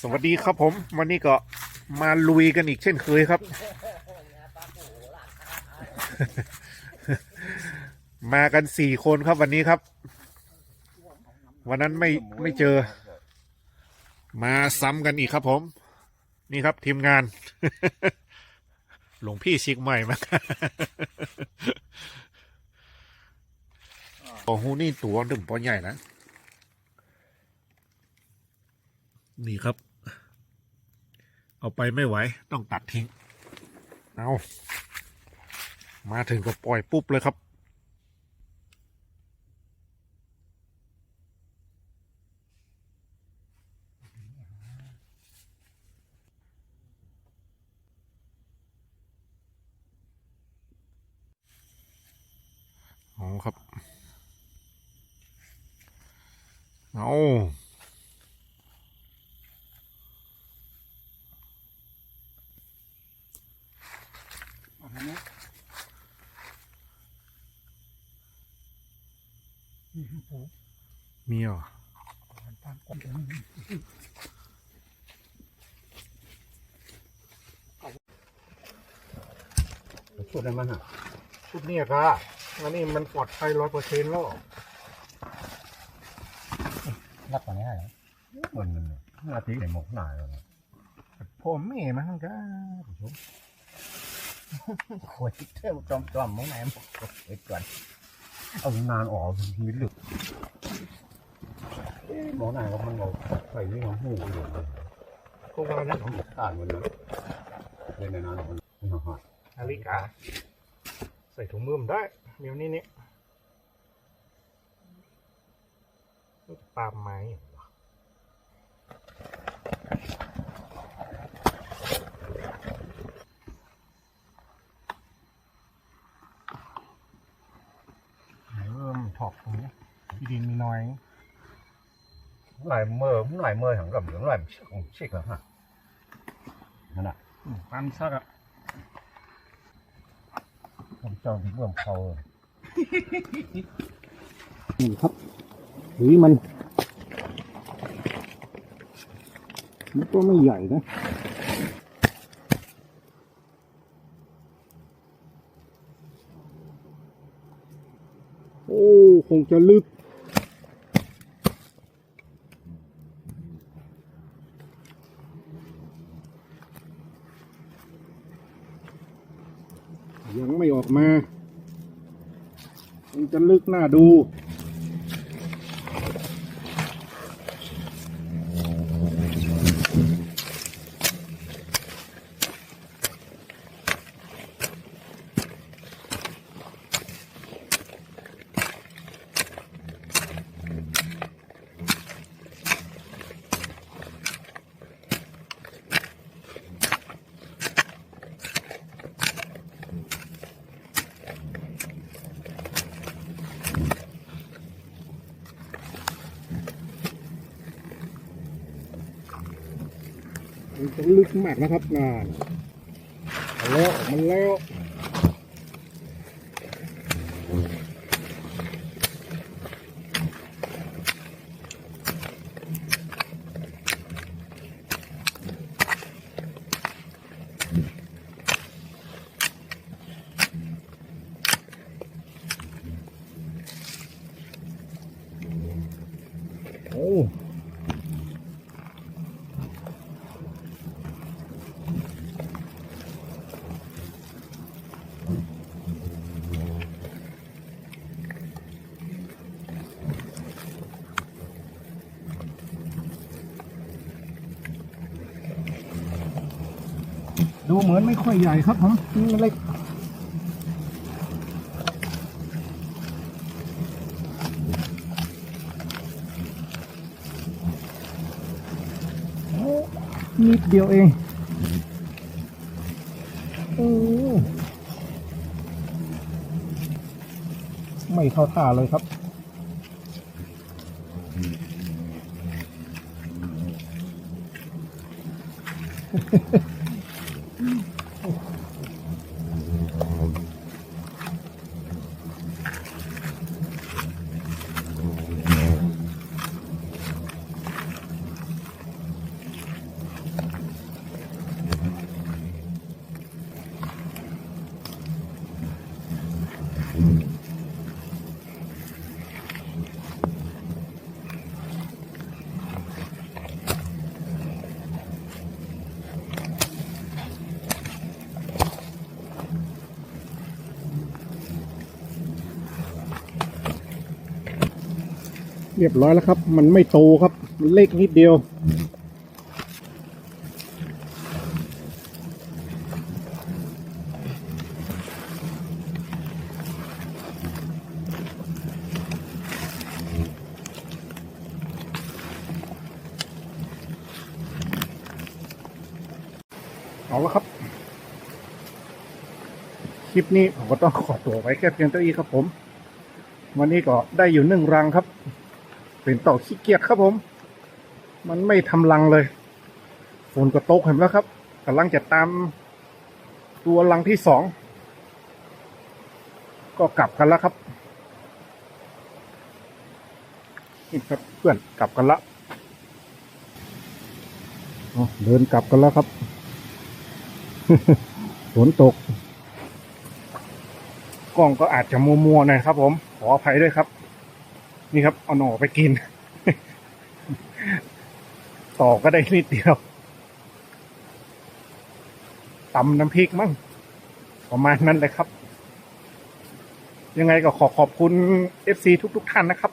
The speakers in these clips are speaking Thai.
สวัสดีครับผม วันนี้ก็มาลุยกันอีกเช่นเคยครับ มากันสี่คนครับวันนี้ครับ วันนั้นไม่ไม่เจอ มาซ้ำกันอีกครับผม นี่ครับทีมงาน หลวงพี่ชิกใหม่มาโอ้โหนี่ตัวดึงปอใหญ่นะ นี่ครับ เอาไปไม่ไหว ต้องตัดทิ้ง เอามาถึงก็ปล่อยปุ๊บเลยครับเอครับ เอา มีเหรอชุดอะไรมันอะชุดเนี้ยครับอันนี้มันปลอดภัยร้อยเปอร์เซ็นต์แล้วรับตอนนี้ให้มันมันหน้าที่ไหนหมกหนาเลยผมไม่มันก็ผู้ชม โอ้ยเท่าจอมจอมมองไหนหมกไอ้ก่อนเอานานออกมีลึกมองไหนว่ามันเราใส่นี่ของหูอยู่เลยพวกเราเนี่ยต้องขาดหมดเลยเล่นในนั้นมันมันหายนาฬิกาใส่ถุงมือมนได้เดี๋ยวนี้นี่นี่ปาล์มไม้เหรอไหน เริ่มถอกตรงนี้ที่ดินมีน้อยหลายเมื่อหลายเมื่อถังกับหลายของชิกแล้วฮะนั่นอะอืมปันซักอะผมจองที่เมื่อเขา นี่ครับหุยมัน มันก็ไม่ใหญ่นะ โอ้ คงจะลึก ยังไม่ออกมา คงจะลึกหน้าดู ลึกมากนะครับงานแล้วมันแล้ว ดูเหมือนไม่ค่อยใหญ่ครับผมนี่เล็กนิดเดียวเองโอ้ไม่เข้าท่าเลยครับ เรียบร้อยแล้วครับ มันไม่โตครับมันเล็กนิดเดียว เอาละครับ คลิปนี้ผมก็ต้องขอตัวไว้แค่เพียงเท่านี้ครับผม วันนี้ก็ได้อยู่หนึ่งรังครับ เป็นต่อขี้เกียจครับผม มันไม่ทำรังเลยฝนก็ตกเห็นแล้วครับกำลังจะตามตัวรังที่สอง ก็กลับกันแล้วครับนี่ครับเพื่อนกลับกันละเดินกลับกันแล้วครับฝนตก กล้องก็อาจจะมัวๆหน่อยครับผม ขออภัยด้วยครับ นี่ครับ เอาหน่อไปกิน ต่อก็ได้นิดเดียวตำน้ำพริกมั้งประมาณนั้นเลยครับ ยังไงก็ขอขอบคุณ FC ทุกๆท่านนะครับ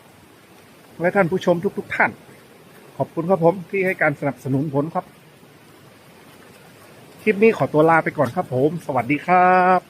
และท่านผู้ชมทุกๆท่าน ขอบคุณครับผมที่ให้การสนับสนุนผลครับ คลิปนี้ขอตัวลาไปก่อนครับผม สวัสดีครับ